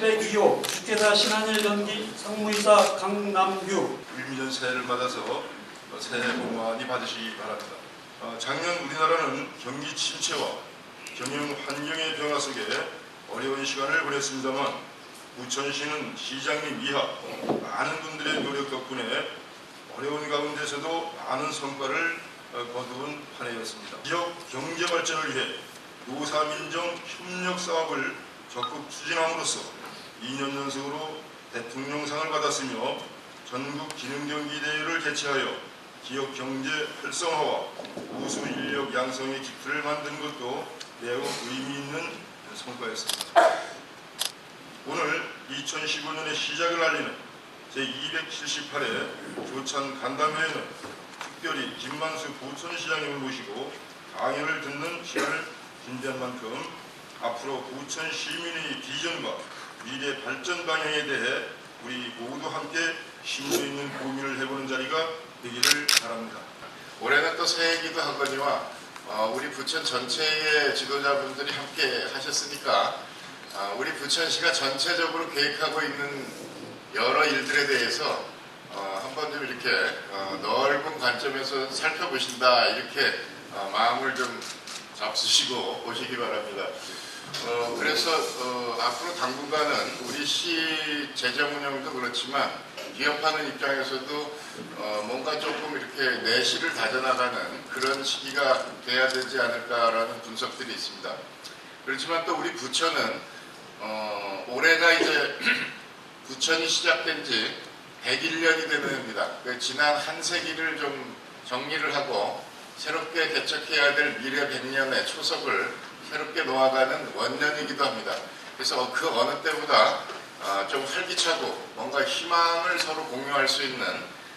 702호 주식회사 신한일 연기 상무이사 강남규 위미전 새해를 맞아서 어, 새해 복 많이 받으시기 바랍니다. 어, 작년 우리나라는 경기 침체와 경영 환경의 변화 속에 어려운 시간을 보냈습니다만 부천시는 시장님 이하 많은 분들의 노력 덕분에 어려운 가운데서도 많은 성과를 어, 거둔 한 해였습니다. 지역 경제 발전을 위해 노사민정 협력 사업을 적극 추진함으로써 2년 연속으로 대통령상을 받았으며 전국 기능경기 대회를 개최하여 기업 경제 활성화와 우수 인력 양성의 기틀을 만든 것도 매우 의미 있는 성과였습니다. 오늘 2015년의 시작을 알리는 제278회 조찬 간담회에는 특별히 김만수 부천시장님을 모시고 강연을 듣는 시간을 준비한 만큼 앞으로 부천 시민의 비전과 미래 발전 방향에 대해 우리 모두 함께 심도 있는 고민을 해보는 자리가 되기를 바랍니다. 올해는 또 새해기도 하거니와 어, 우리 부천 전체의 지도자분들이 함께 하셨으니까 어, 우리 부천시가 전체적으로 계획하고 있는 여러 일들에 대해서 어, 한번 좀 이렇게 어, 넓은 관점에서 살펴보신다 이렇게 어, 마음을 좀 잡수시고 오시기 바랍니다. 어, 그래서 어, 앞으로 당분간은 우리 시 재정 운영도 그렇지만 기업하는 입장에서도 어, 뭔가 조금 이렇게 내실을 다져나가는 그런 시기가 돼야 되지 않을까라는 분석들이 있습니다. 그렇지만 또 우리 부천은 어, 올해가 이제 부천이 시작된 지 101년이 되는 해입니다. 그 지난 한 세기를 좀 정리를 하고 새롭게 개척해야 될 미래 100년의 초석을 새롭게 놓아가는 원년이기도 합니다. 그래서 그 어느 때보다 아, 좀 활기차고 뭔가 희망을 서로 공유할 수 있는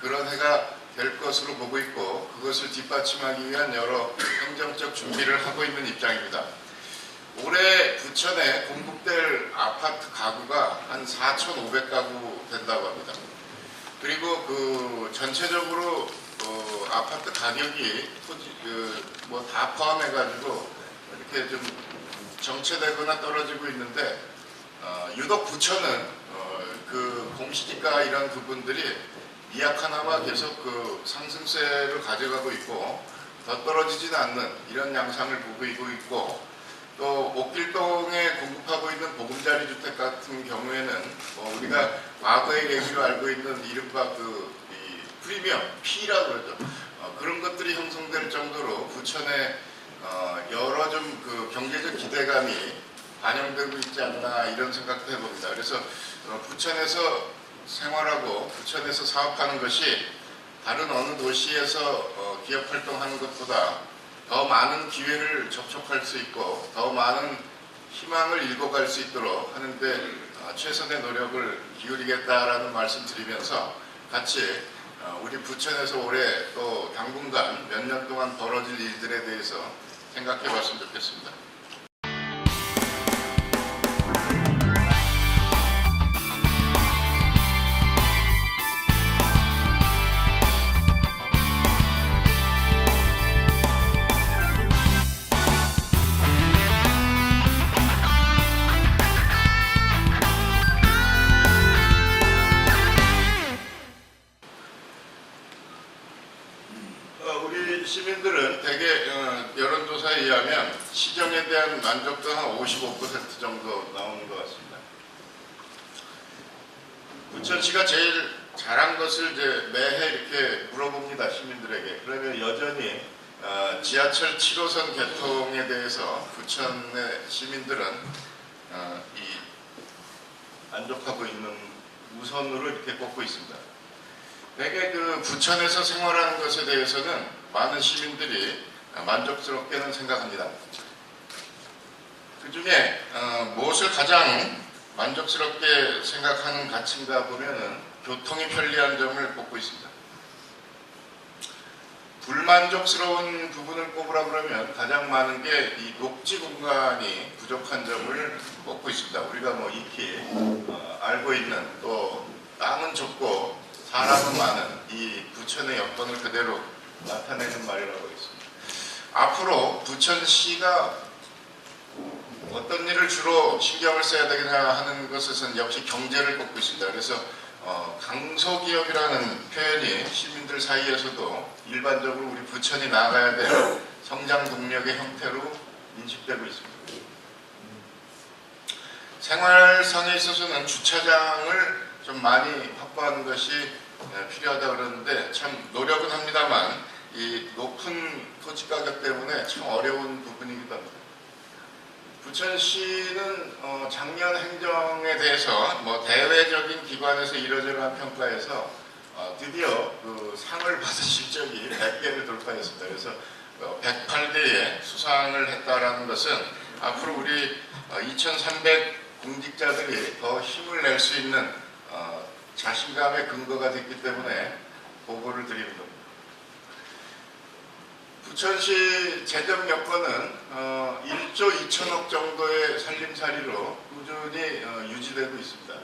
그런 해가 될 것으로 보고 있고 그것을 뒷받침하기 위한 여러 행정적 준비를 하고 있는 입장입니다. 올해 부천에 공급될 아파트 가구가 한 4,500가구 된다고 합니다. 그리고 그 전체적으로 어, 아파트 가격이 그 뭐 다 포함해가지고 이렇게 좀 정체되거나 떨어지고 있는데 어, 유독 부천은 어, 그 공시지가 이런 부분들이 미약하나마 계속 그 상승세를 가져가고 있고 더 떨어지지는 않는 이런 양상을 보이고 있고 또 옥길동에 공급하고 있는 보금자리 주택 같은 경우에는 뭐 우리가 과거의 얘기로 알고 있는 이른바 그이 프리미엄 P라고 그러죠. 어, 그런 것들이 형성될 정도로 부천에 어, 여러 좀 그 경제적 기대감이 반영되고 있지 않나 이런 생각도 해봅니다. 그래서 어, 부천에서 생활하고 부천에서 사업하는 것이 다른 어느 도시에서 어, 기업 활동하는 것보다 더 많은 기회를 접촉할 수 있고 더 많은 희망을 읽어갈 수 있도록 하는데 어, 최선의 노력을 기울이겠다라는 말씀 드리면서 같이 어, 우리 부천에서 올해 또 당분간 몇 년 동안 벌어질 일들에 대해서 생각해 봤으면 좋겠습니다. 부천시가 제일 잘한 것을 이제 매해 이렇게 물어봅니다 시민들에게. 그러면 여전히 어, 지하철 7호선 개통에 대해서 부천의 시민들은 어, 이 만족하고 있는 우선으로 이렇게 꼽고 있습니다. 되게 그 부천에서 생활하는 것에 대해서는 많은 시민들이 만족스럽게는 생각합니다. 그 중에 어, 무엇을 가장 만족스럽게 생각하는 가치인가 보면은 교통이 편리한 점을 꼽고 있습니다. 불만족스러운 부분을 꼽으라 그러면 가장 많은 게 이 녹지 공간이 부족한 점을 꼽고 있습니다. 우리가 뭐 익히 어, 알고 있는 또 땅은 좁고 사람은 많은 이 부천의 여건을 그대로 나타내는 말이라고 하겠습니다. 앞으로 부천시가 어떤 일을 주로 신경을 써야 되느냐 하는 것에서는 역시 경제를 꼽고 있습니다. 그래서 어, 강소기업이라는 표현이 시민들 사이에서도 일반적으로 우리 부천이 나아가야 될 성장 동력의 형태로 인식되고 있습니다. 생활상에 있어서는 주차장을 좀 많이 확보하는 것이 예, 필요하다 그러는데 참 노력은 합니다만 이 높은 토지 가격 때문에 참 어려운 부분이기도 합니다. 부천시는 어, 작년 행정에 대해서 뭐 대외적인 기관에서 이러저러한 평가에서 어, 드디어 그 상을 받은 실적이 100개를 돌파했습니다. 그래서 어, 108개의 수상을 했다라는 것은 앞으로 우리 2,300 공직자들이 더 힘을 낼 수 있는 어, 자신감의 근거가 됐기 때문에 보고를 드리는 겁니다. 부천시 재정 여건은 어, 1조 2천억 정도의 살림살이로 꾸준히 어, 유지되고 있습니다.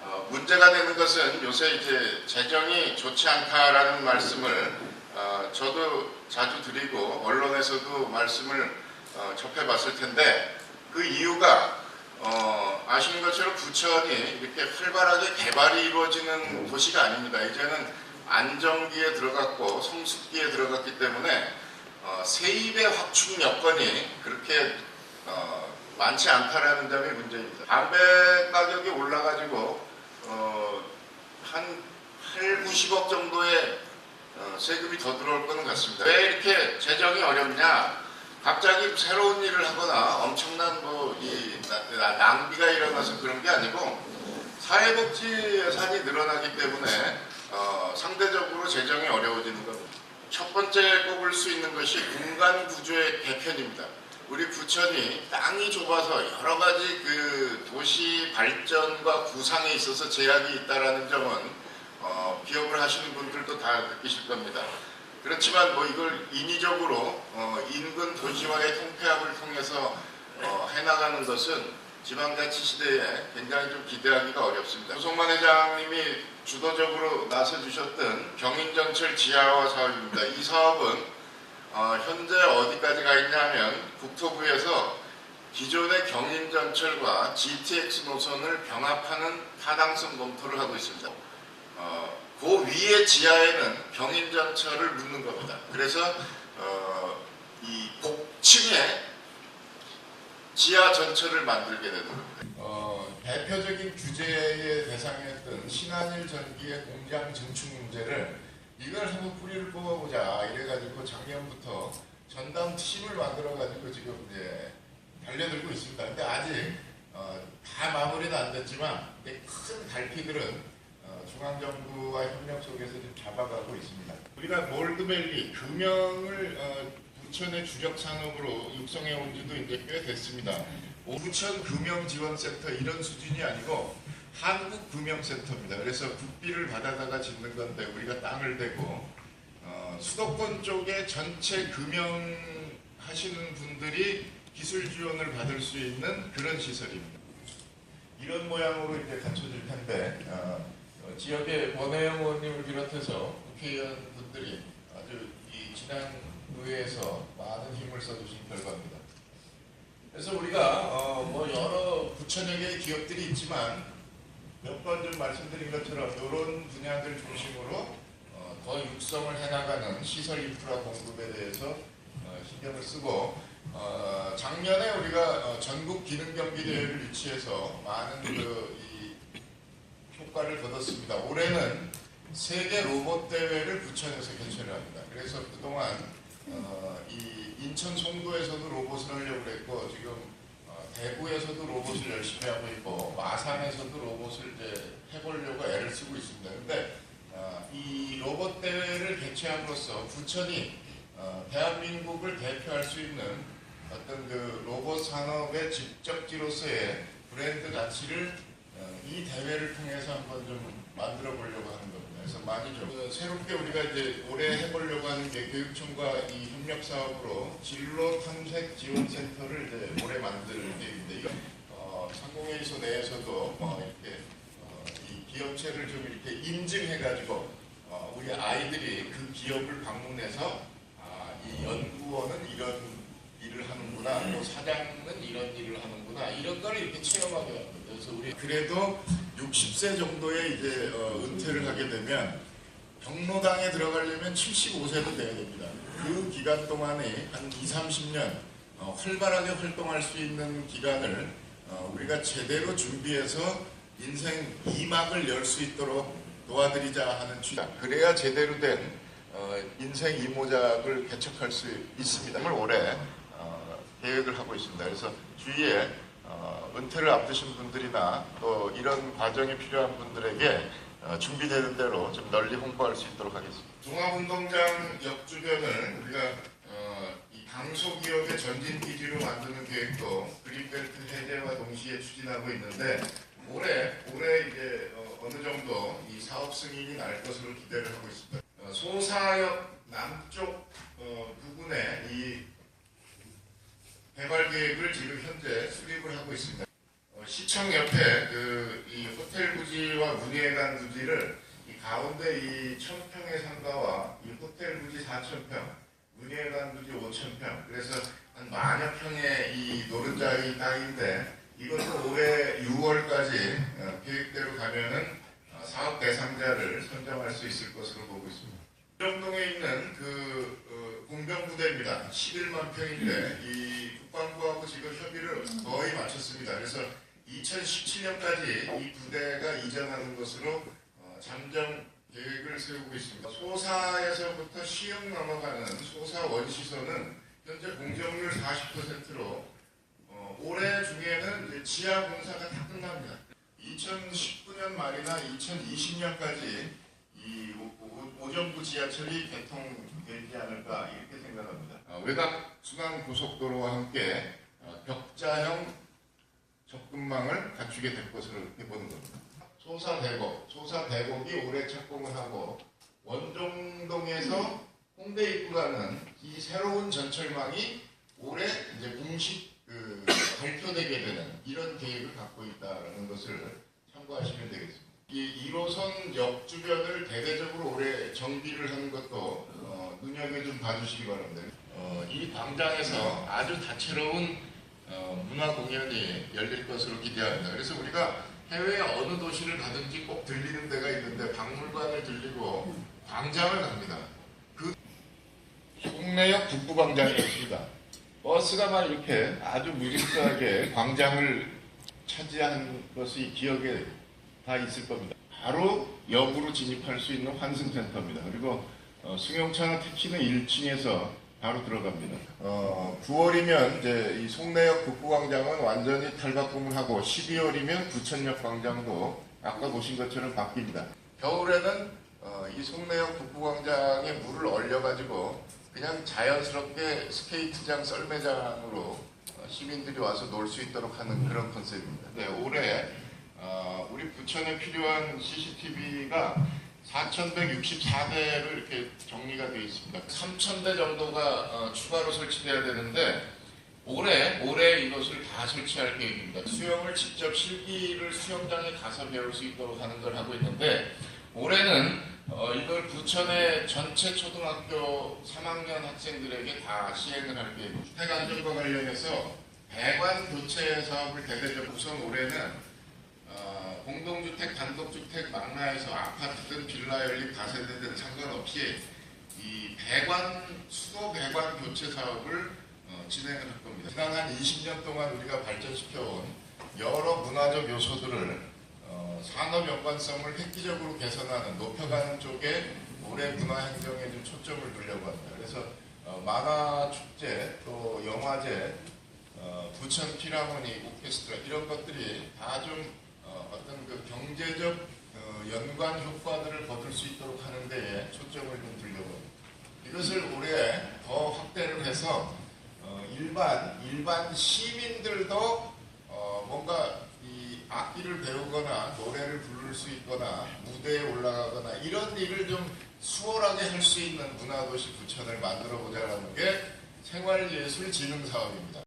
어, 문제가 되는 것은 요새 이제 재정이 좋지 않다라는 말씀을 어, 저도 자주 드리고 언론에서도 말씀을 어, 접해봤을 텐데 그 이유가 어, 아시는 것처럼 부천이 이렇게 활발하게 개발이 이루어지는 도시가 아닙니다. 이제는 안정기에 들어갔고 성숙기에 들어갔기 때문에 어, 세입의 확충 여건이 그렇게 어, 많지 않다라는 점이 문제입니다. 담배 가격이 올라가지고 어, 한 8, 90억 정도의 어, 세금이 더 들어올 거는 같습니다. 왜 이렇게 재정이 어렵냐? 갑자기 새로운 일을 하거나 엄청난 뭐 이 낭비가 일어나서 그런 게 아니고 사회복지 예산이 늘어나기 때문에 어, 상대적으로 재정이 어려워지는 겁니다. 첫 번째 꼽을 수 있는 것이 공간 구조의 개편입니다. 우리 부천이 땅이 좁아서 여러 가지 그 도시 발전과 구상에 있어서 제약이 있다라는 점은 어, 기업을 하시는 분들도 다 느끼실 겁니다. 그렇지만 뭐 이걸 인위적으로 어, 인근 도시화의 통폐합을 통해서 어, 해나가는 것은 지방자치 시대에 굉장히 좀 기대하기가 어렵습니다. 조성만 회장님이 주도적으로 나서주셨던 경인전철 지하화 사업입니다. 이 사업은 어, 현재 어디까지 가 있냐면 국토부에서 기존의 경인전철과 GTX 노선을 병합하는 타당성 검토를 하고 있습니다. 어, 그 위에 지하에는 경인전철을 묻는 겁니다. 그래서 어, 이 복층에 지하 전철을 만들게 되는 겁니다. 어, 대표적인 규제의 대상이었던 신한일 전기의 공장 증축 문제를 이걸 한번 뿌리를 뽑아보자 이래가지고 작년부터 전담 팀을 만들어가지고 지금 이제 달려들고 있습니다. 근데 아직 어, 다 마무리는 안 됐지만 큰 갈피들은 어, 중앙정부와 협력 속에서 좀 잡아가고 있습니다. 우리가 몰드밸리 금형을 어, 부천의 주력 산업으로 육성해 온 지도 이제 꽤 됐습니다. 부천 금융지원센터 이런 수준이 아니고 한국 금융센터입니다. 그래서 국비를 받아다가 짓는 건데 우리가 땅을 대고 어, 수도권 쪽에 전체 금융 하시는 분들이 기술 지원을 받을 수 있는 그런 시설입니다. 이런 모양으로 이제 갖춰질 텐데 어, 어, 지역의 원혜영 의원님을 비롯해서 국회의원 분들이 아주 이 지난 의회에서 많은 힘을 써주신 결과입니다. 그래서 우리가 어, 뭐 여러 개의 기업들이 있지만 몇 번 좀 말씀드린 것처럼 이런 분야들 중심으로 어, 더 육성을 해나가는 시설 인프라 공급에 대해서 어, 신경을 쓰고 어, 작년에 우리가 어, 전국 기능 경기 대회를 유치해서 많은 그이 효과를 거뒀습니다. 올해는 세계 로봇 대회를 부천에서 개최를 합니다. 그래서 그동안 어, 이 인천 송도에서도 로봇을 하려고 했고 지금 어, 대구에서도 로봇을 열심히 하고 있고 마산에서도 로봇을 이제 해보려고 애를 쓰고 있습니다. 근데 어, 이 로봇 대회를 개최함으로써 부천이 어, 대한민국을 대표할 수 있는 어떤 그 로봇 산업의 직접지로서의 브랜드 가치를 어, 이 대회를 통해서 한번 좀 만들어 보려고 하는 겁니다. 그래서 많이 좀 어, 새롭게 우리가 이제 올해 해보려고 하는 게 교육청과 이 협력 사업으로 진로 탐색 지원 센터를 이제 올해 만들 계획인데 이거 어, 상공회의소 내에서도 어, 이렇게 어, 이 기업체를 좀 이렇게 인증해가지고 어, 우리 아이들이 그 기업을 방문해서 아, 이 연구원은 이런 일을 하는구나, 또 사장은 이런 일을 하는구나 이런 걸 이렇게 체험하게 합니다. 그래서 우리 그래도 60세 정도에 이제 어, 은퇴를 하게 되면 경로당에 들어가려면 75세도 돼야 됩니다. 그 기간 동안에 한 2, 30년 어, 활발하게 활동할 수 있는 기간을 어, 우리가 제대로 준비해서 인생 2막을 열 수 있도록 도와드리자 하는 취지. 그래야 제대로 된 어, 인생 이모작을 개척할 수 있습니다. 오늘 올해 어, 계획을 하고 있습니다. 그래서 주위에 어, 은퇴를 앞두신 분들이나 또 이런 과정이 필요한 분들에게 어, 준비되는 대로 좀 널리 홍보할 수 있도록 하겠습니다. 종합운동장 옆 주변을 우리가 어, 이 강소기업의 전진 기지로 만드는 계획도 그린벨트 해제와 동시에 추진하고 있는데 올해 올해 이제 어, 느 정도 이 사업 승인이 날 것으로 기대를 하고 있습니다. 어, 소사역 남쪽 어, 부분에 이 개발 계획을 지금 현재 수립을 하고 있습니다. 어, 시청 옆에 그 이 호텔 부지와 문예관 부지를 이 가운데 이 천평의 상가와 이 호텔 부지 4천평, 문예관 부지 5천평, 그래서 한 만여 평의 이 노른자의 땅인데 이것도 올해 6월까지 어, 계획대로 가면은 어, 사업 대상자를 선정할 수 있을 것으로 보고 있습니다. 정동에 있는 그 어, 공병부대입니다. 11만 평인데 이 하고 지금 협의를 거의 마쳤습니다. 그래서 2017년까지 이 부대가 이전하는 것으로 어, 잠정 계획을 세우고 있습니다. 소사에서부터 시흥 넘어가는 소사 원시소는 현재 공정률 40%로 어, 올해 중에는 지하 공사가 다 끝납니다. 2019년 말이나 2020년까지 이 오- 오- 오정부 지하철이 개통되지 않을까 이렇게 생각합니다. 어, 외곽 순환 고속도로와 함께 어, 벽자형 접근망을 갖추게 될 것으로 이렇게 보는 겁니다. 소사 대곡, 소사 대곡이 올해 착공을 하고 원종동에서 홍대 입구 가는 이 새로운 전철망이 올해 이제 공식 그 발표되게 되는 이런 계획을 갖고 있다는 것을 참고하시면 되겠습니다. 이 1호선 역 주변을 대대적으로 올해 정비를 하는 것도 어, 눈여겨 좀 봐주시기 바랍니다. 어, 이 광장에서 아주 다채로운 어, 문화 공연이 열릴 것으로 기대합니다. 그래서 우리가 해외 어느 도시를 가든지 꼭 들리는 데가 있는데 박물관을 들리고 광장을 갑니다. 그 송내역 북부광장이 있습니다. 버스가 막 이렇게 아주 무질서하게 광장을 차지한 것이 기억에 다 있을 겁니다. 바로 역으로 진입할 수 있는 환승센터입니다. 그리고 어, 승용차나 택시는 1층에서 바로 들어갑니다. 어, 9월이면 이제 이 송내역 북부광장은 완전히 탈바꿈을 하고 12월이면 부천역 광장도 아까 보신 것처럼 바뀝니다. 겨울에는 어, 이 송내역 북부광장에 물을 얼려가지고 그냥 자연스럽게 스케이트장 썰매장으로 어, 시민들이 와서 놀 수 있도록 하는 그런 컨셉입니다. 네, 올해 어, 우리 부천에 필요한 CCTV가 4,164대로 이렇게 정리가 되어 있습니다. 3,000대 정도가 어, 추가로 설치돼야 되는데 올해 올해 이것을 다 설치할 계획입니다. 수영을 직접 실기를 수영장에 가서 배울 수 있도록 하는 걸 하고 있는데 올해는 어, 이걸 부천의 전체 초등학교 3학년 학생들에게 다 시행을 할 계획입니다. 주택 안전과 관련해서 배관 교체 사업을 대대적으로 우선 올해는 어, 공동주택, 단독주택, 망라에서 아파트든 빌라 연립 다세대든 상관없이 이 배관 수도 배관 교체 사업을 어, 진행을 할 겁니다. 지난 한 20년 동안 우리가 발전시켜온 여러 문화적 요소들을 어, 산업 연관성을 획기적으로 개선하는 높여가는 쪽에 올해 문화행정에 좀 초점을 두려고 합니다. 그래서 어, 만화 축제 또 영화제 어, 부천 피라모니 오케스트라 이런 것들이 다좀 어, 어떤 그 경제적 어, 연관 효과들을 거둘 수 있도록 하는 데에 초점을 좀 두려고 합니다. 이것을 올해 더 확대를 해서 어, 일반 일반 시민들도 어, 뭔가 이 악기를 배우거나 노래를 부를 수 있거나 무대에 올라가거나 이런 일을 좀 수월하게 할 수 있는 문화도시 부천을 만들어 보자라는 게 생활예술 진흥 사업입니다.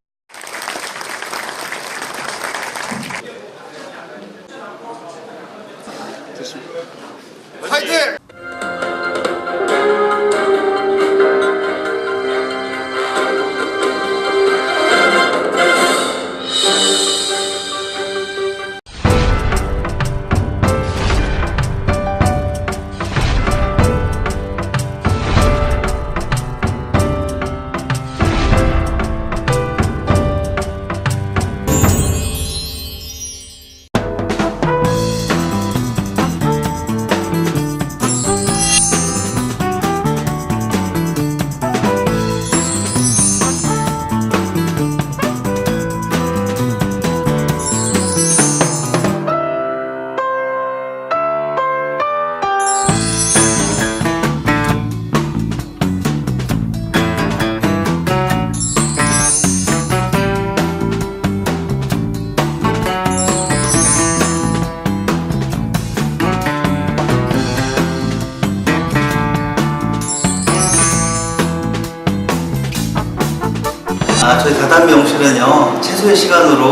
최소의 시간으로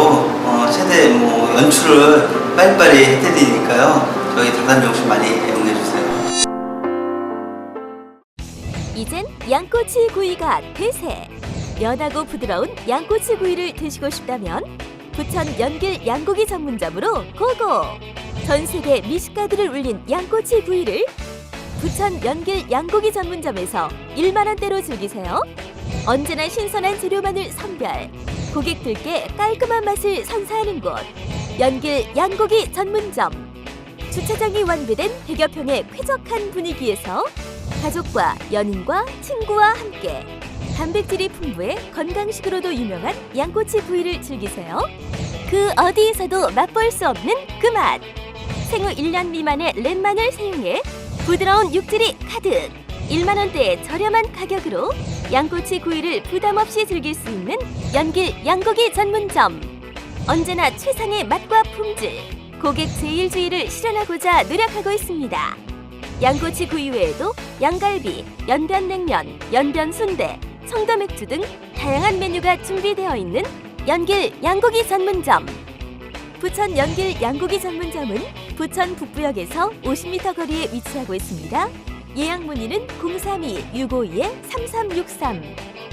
어, 최대 뭐 연출을 빨리빨리 해드리니까요 저희 다산정신 많이 애용해 주세요. 이젠 양꼬치 구이가 대세. 연하고 부드러운 양꼬치 구이를 드시고 싶다면 부천 연길 양고기 전문점으로 고고. 전 세계 미식가들을 울린 양꼬치 구이를 부천 연길 양고기 전문점에서 1만 원대로 즐기세요. 언제나 신선한 재료만을 선별. 고객들께 깔끔한 맛을 선사하는 곳. 연길 양고기 전문점. 주차장이 완비된 100여 평의 쾌적한 분위기에서 가족과 연인과 친구와 함께 단백질이 풍부해 건강식으로도 유명한 양꼬치 구이를 즐기세요. 그 어디에서도 맛볼 수 없는 그 맛. 생후 1년 미만의 렛마늘 사용해 부드러운 육질이 가득 1만 원대의 저렴한 가격으로 양꼬치 구이를 부담 없이 즐길 수 있는 연길 양고기 전문점. 언제나 최상의 맛과 품질, 고객 제일주의를 실현하고자 노력하고 있습니다. 양꼬치 구이 외에도 양갈비, 연변냉면, 연변순대, 청도맥주 등 다양한 메뉴가 준비되어 있는 연길 양고기 전문점. 부천 연길 양고기 전문점은 부천 북부역에서 50m 거리에 위치하고 있습니다. 예약 문의는 032-652-3363